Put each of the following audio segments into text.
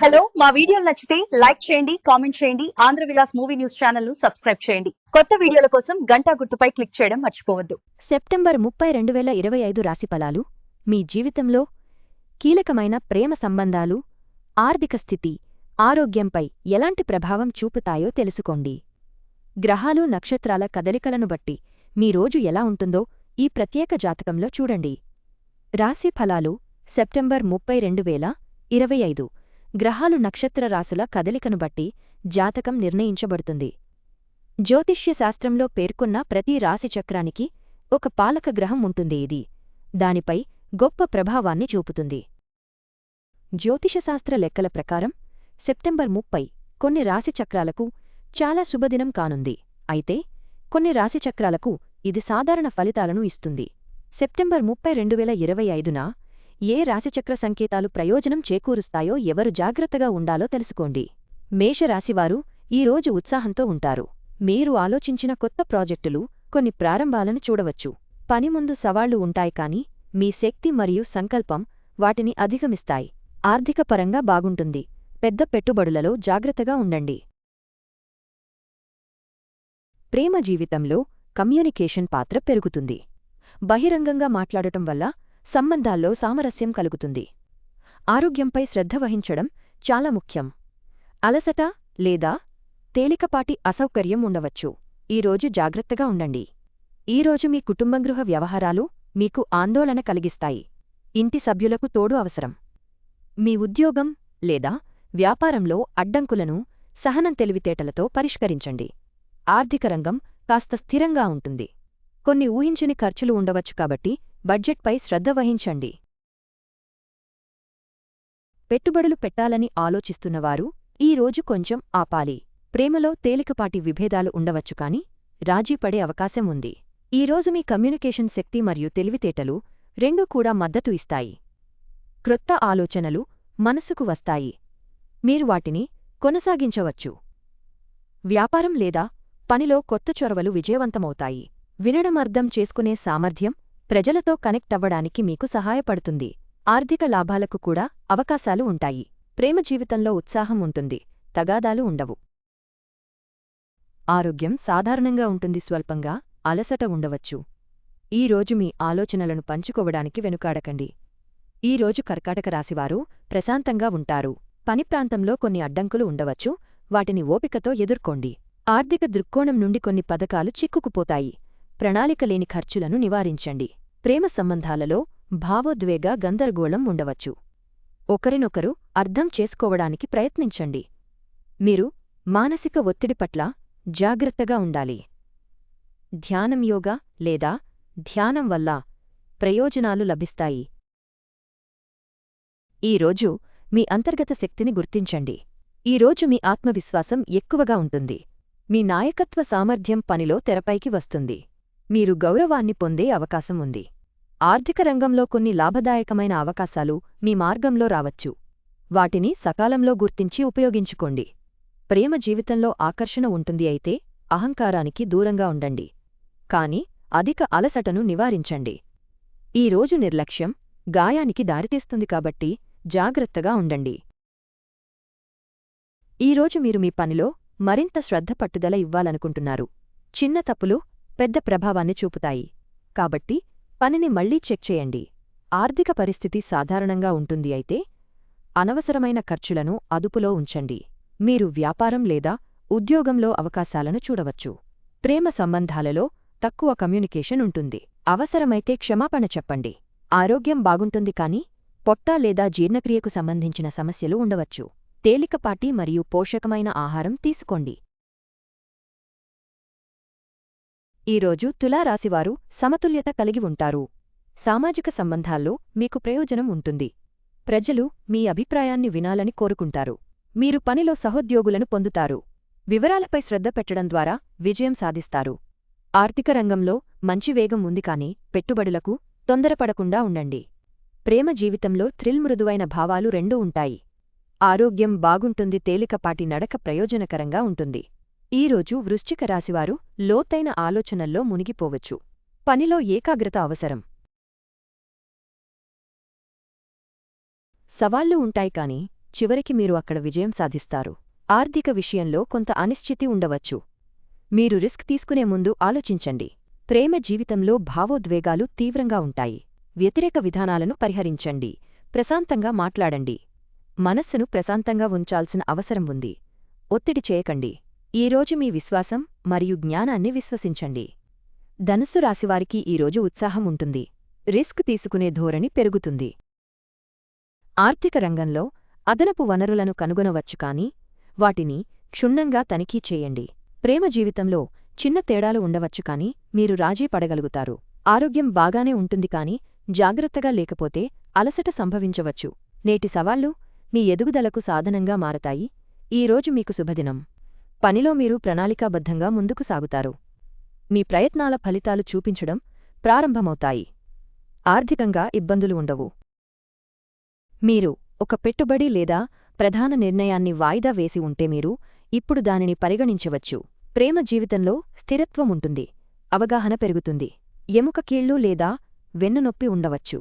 Hello మా వీడియోలు నచ్చితే లైక్ చేయండి కామెంట్ చేయండి ఆంధ్ర విలాస్ మూవీ న్యూస్ ఛానల్ను సబ్స్క్రైబ్ చేయండి. కొత్త వీడియోల కోసం గంటా గుర్తుపై క్లిక్ చేయడం మర్చిపోవద్దు. సెప్టెంబర్ ముప్పై రెండు వేల ఇరవై ఐదు రాశిఫలాలు మీ జీవితంలో కీలకమైన ప్రేమ సంబంధాలు ఆర్థిక స్థితి ఆరోగ్యంపై ఎలాంటి ప్రభావం చూపుతాయో తెలుసుకోండి. గ్రహాలు నక్షత్రాల కదలికలను బట్టి మీ రోజు ఎలా ఉంటుందో ఈ ప్రత్యేక జాతకంలో చూడండి. రాశి ఫలాలు సెప్టెంబర్ ముప్పై రెండు వేల ఇరవై ఐదు. గ్రహాలు నక్షత్ర రాసుల కదలికను బట్టి జాతకం నిర్ణయించబడుతుంది. జ్యోతిష్యశాస్త్రంలో పేర్కొన్న ప్రతి రాశిచక్రానికి ఒక పాలక గ్రహం ఉంటుంది ఇది. దానిపై గొప్ప ప్రభావాన్ని చూపుతుంది. జ్యోతిషశాస్త్ర లెక్కల ప్రకారం సెప్టెంబర్ ముప్పై కొన్ని రాశిచక్రాలకు చాలా శుభదినం కానుంది. అయితే కొన్ని రాశిచక్రాలకు ఇది సాధారణ ఫలితాలను ఇస్తుంది. సెప్టెంబర్ ముప్పై రెండు వేల ఇరవై ఐదున ఏ రాశిచక్ర సంకేతాలు ప్రయోజనం చేకూరుస్తాయో ఎవరు జాగ్రత్తగా ఉండాలో తెలుసుకోండి. మేషరాశివారు ఈ రోజు ఉత్సాహంతో ఉంటారు. మీరు ఆలోచించిన కొత్త ప్రాజెక్టులు కొన్ని ప్రారంభాలను చూడవచ్చు. పని ముందు సవాళ్ళు ఉంటాయి కాని మీ శక్తి మరియు సంకల్పం వాటిని అధిగమిస్తాయి. ఆర్థికపరంగా బాగుంటుంది. పెద్ద పెట్టుబడులలో జాగ్రత్తగా ఉండండి. ప్రేమ జీవితంలో కమ్యూనికేషన్ పాత్ర పెరుగుతుంది. బహిరంగంగా మాట్లాడటం వల్ల సంబంధాల్లో సామరస్యం కలుగుతుంది. ఆరోగ్యంపై శ్రద్ధ వహించడం చాలా ముఖ్యం. అలసట లేదా తేలికపాటి అసౌకర్యం ఉండవచ్చు. ఈరోజు జాగ్రత్తగా ఉండండి. ఈరోజు మీ కుటుంబగృహ వ్యవహారాలు మీకు ఆందోళన కలిగిస్తాయి. ఇంటి సభ్యులకు తోడు అవసరం. మీ ఉద్యోగం లేదా వ్యాపారంలో అడ్డంకులను సహనం తెలివితేటలతో పరిష్కరించండి. ఆర్థిక రంగం కాస్త స్థిరంగా ఉంటుంది. కొన్ని ఊహించని ఖర్చులు ఉండవచ్చు కాబట్టి బడ్జెట్పై శ్రద్ధ వహించండి. పెట్టుబడులు పెట్టాలని ఆలోచిస్తున్నవారు ఈ రోజు కొంచెం ఆపాలి. ప్రేమలో తేలికపాటి విభేదాలు ఉండవచ్చు కాని రాజీపడే అవకాశం ఉంది. ఈ రోజు మీ కమ్యూనికేషన్ శక్తి మరియు తెలివితేటలు రెండూ కూడా మద్దతు ఇస్తాయి. క్రొత్త ఆలోచనలు మనసుకు వస్తాయి. మీరు వాటిని కొనసాగించవచ్చు. వ్యాపారం లేదా పనిలో కొత్త చొరవలు విజయవంతమవుతాయి. వినడం అర్థం చేసుకునే సామర్థ్యం ప్రజలతో కనెక్ట్ అవ్వడానికి మీకు సహాయపడుతుంది. ఆర్థిక లాభాలకు కూడా అవకాశాలు ఉంటాయి. ప్రేమ జీవితంలో ఉత్సాహం ఉంటుంది. తగాదాలు ఉండవు. ఆరోగ్యం సాధారణంగా ఉంటుంది. స్వల్పంగా అలసట ఉండవచ్చు. ఈరోజు మీ ఆలోచనలను పంచుకోవడానికి వెనుకాడకండి. ఈరోజు కర్కాటక రాశివారు ప్రశాంతంగా ఉంటారు. పని ప్రాంతంలో కొన్ని అడ్డంకులు ఉండవచ్చు. వాటిని ఓపికతో ఎదుర్కోండి. ఆర్థిక దృక్కోణం నుండి కొన్ని పథకాలు చిక్కుకుపోతాయి. ప్రణాళిక లేని ఖర్చులను నివారించండి. ప్రేమ సంబంధాలలో భావోద్వేగ గందరగోళం ఉండవచ్చు. ఒకరినొకరు అర్థం చేసుకోవడానికి ప్రయత్నించండి. మీరు మానసిక ఒత్తిడి పట్ల జాగ్రత్తగా ఉండాలి. ధ్యానం యోగా లేదా ధ్యానం వల్ల ప్రయోజనాలు లభిస్తాయి. ఈరోజు మీ అంతర్గత శక్తిని గుర్తించండి. ఈరోజు మీ ఆత్మవిశ్వాసం ఎక్కువగా ఉంటుంది. మీ నాయకత్వ సామర్థ్యం పనిలో తెరపైకి వస్తుంది. మీరు గౌరవాన్ని పొందే అవకాశం ఉంది. ఆర్థిక రంగంలో కొన్ని లాభదాయకమైన అవకాశాలు మీ మార్గంలో రావచ్చు. వాటిని సకాలంలో గుర్తించి ఉపయోగించుకోండి. ప్రేమ జీవితంలో ఆకర్షణ ఉంటుంది అయితే అహంకారానికి దూరంగా ఉండండి. కాని అధిక అలసటను నివారించండి. ఈ రోజు నిర్లక్ష్యం గాయానికి దారితీస్తుంది కాబట్టి జాగ్రత్తగా ఉండండి. ఈరోజు మీరు మీ పనిలో మరింత శ్రద్ధ పట్టుదల ఇవ్వాలనుకుంటున్నారు. చిన్న తప్పులు పెద్ద ప్రభావాన్ని చూపుతాయి. కాబట్టి పనిని మళ్ళీ చెక్ చేయండి. ఆర్థిక పరిస్థితి సాధారణంగా ఉంటుంది అయితే అనవసరమైన ఖర్చులను అదుపులో ఉంచండి. మీరు వ్యాపారం లేదా ఉద్యోగంలో అవకాశాలను చూడవచ్చు. ప్రేమ సంబంధాలలో తక్కువ కమ్యూనికేషన్ ఉంటుంది. అవసరమైతే క్షమాపణ చెప్పండి. ఆరోగ్యం బాగుంటుంది కాని పొట్ట లేదా జీర్ణక్రియకు సంబంధించిన సమస్యలు ఉండవచ్చు. తేలికపాటి మరియు పోషకమైన ఆహారం తీసుకోండి. ఈరోజు తులారాశివారు సమతుల్యత కలిగి ఉంటారు. సామాజిక సంబంధాల్లో మీకు ప్రయోజనం ఉంటుంది. ప్రజలు మీ అభిప్రాయాన్ని వినాలని కోరుకుంటారు. మీరు పనిలో సహోద్యోగులను పొందుతారు. వివరాలపై శ్రద్ధ పెట్టడం ద్వారా విజయం సాధిస్తారు. ఆర్థిక రంగంలో మంచి వేగం ఉంది కాని పెట్టుబడులకు తొందరపడకుండా ఉండండి. ప్రేమ జీవితంలో థ్రిల్ మృదువైన భావాలు రెండూ ఉంటాయి. ఆరోగ్యం బాగుంటుంది తేలికపాటి నడక ప్రయోజనకరంగా ఉంటుంది. ఈరోజు వృశ్చిక రాశివారు లోతైన ఆలోచనల్లో మునిగిపోవచ్చు. పనిలో ఏకాగ్రత అవసరం. సవాళ్ళు ఉంటాయి కాని చివరికి మీరు అక్కడ విజయం సాధిస్తారు. ఆర్థిక విషయంలో కొంత అనిశ్చితి ఉండవచ్చు. మీరు రిస్క్ తీసుకునే ముందు ఆలోచించండి. ప్రేమ జీవితంలో భావోద్వేగాలు తీవ్రంగా ఉంటాయి. వ్యతిరేక విధానాలను పరిహరించండి. ప్రశాంతంగా మాట్లాడండి. మనస్సును ప్రశాంతంగా ఉంచాల్సిన అవసరం ఉంది. ఒత్తిడి చేయకండి. ఈరోజు మీ విశ్వాసం మరియు జ్ఞానాన్ని విశ్వసించండి. ధనుసు రాశివారికి ఈరోజు ఉత్సాహం ఉంటుంది. రిస్క్ తీసుకునే ధోరణి పెరుగుతుంది. ఆర్థిక రంగంలో అదనపు వనరులను కనుగొనవచ్చు కాని వాటిని క్షుణ్ణంగా తనిఖీ చేయండి. ప్రేమ జీవితంలో చిన్న తేడాలు ఉండవచ్చు కాని మీరు రాజీ పడగలుగుతారు. ఆరోగ్యం బాగానే ఉంటుంది కాని జాగ్రత్తగా లేకపోతే అలసట సంభవించవచ్చు. నేటి సవాళ్ళు మీ ఎదుగుదలకు సాధనంగా మారతాయి. ఈరోజు మీకు శుభదినం. పనిలో మీరు ప్రణాళికాబద్ధంగా ముందుకు సాగుతారు. మీ ప్రయత్నాల ఫలితాలు చూపించడం ప్రారంభమవుతాయి. ఆర్థికంగా ఇబ్బందులు ఉండవు. మీరు ఒక పెట్టుబడి లేదా ప్రధాన నిర్ణయాన్ని వాయిదా వేసి ఉంటే మీరు ఇప్పుడు దానిని పరిగణించవచ్చు. ప్రేమ జీవితంలో స్థిరత్వం ఉంటుంది. అవగాహన పెరుగుతుంది. ఎముక కీళ్ళు లేదా వెన్నునొప్పి ఉండవచ్చు.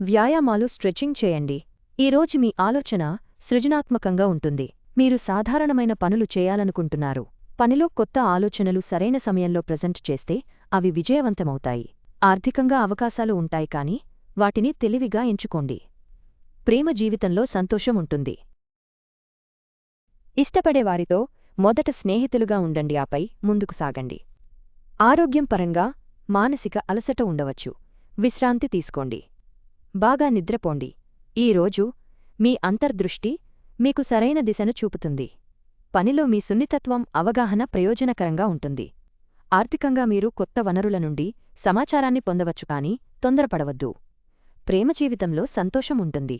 వ్యాయామాలు స్ట్రెచింగ్ చేయండి. ఈరోజు మీ ఆలోచన సృజనాత్మకంగా ఉంటుంది. మీరు సాధారణమైన పనులు చేయాలనుకుంటున్నారు. పనిలో కొత్త ఆలోచనలు సరైన సమయంలో ప్రజెంట్ చేస్తే అవి విజయవంతమవుతాయి. ఆర్థికంగా అవకాశాలు ఉంటాయి కాని వాటిని తెలివిగా ఎంచుకోండి. ప్రేమ జీవితంలో సంతోషం ఉంటుంది. ఇష్టపడేవారితో మొదట స్నేహితులుగా ఉండండి. ఆపై ముందుకు సాగండి. ఆరోగ్యం పరంగా మానసిక అలసట ఉండవచ్చు. విశ్రాంతి తీసుకోండి. బాగా నిద్రపోండి. ఈరోజు మీ అంతర్దృష్టి మీకు సరైన దిశను చూపుతుంది. పనిలో మీ సున్నితత్వం అవగాహన ప్రయోజనకరంగా ఉంటుంది. ఆర్థికంగా మీరు కొత్త వనరుల నుండి సమాచారాన్ని పొందవచ్చు కాని తొందరపడవద్దు. ప్రేమ జీవితంలో సంతోషం ఉంటుంది.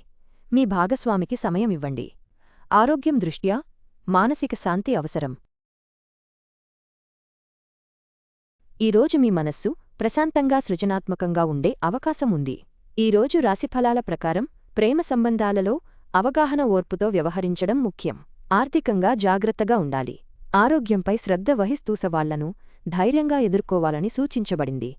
మీ భాగస్వామికి సమయం ఇవ్వండి. ఆరోగ్యం దృష్ట్యా మానసిక శాంతి అవసరం. ఈరోజు మీ మనస్సు ప్రశాంతంగా సృజనాత్మకంగా ఉండే అవకాశం ఉంది. ఈరోజు రాశిఫలాల ప్రకారం ప్రేమ సంబంధాలలో అవగాహన ఓర్పుతో వ్యవహరించడం ముఖ్యం. ఆర్థికంగా జాగ్రత్తగా ఉండాలి. ఆరోగ్యంపై శ్రద్ధ వహిస్తూ సవాళ్ళను ధైర్యంగా ఎదుర్కోవాలని సూచించబడింది.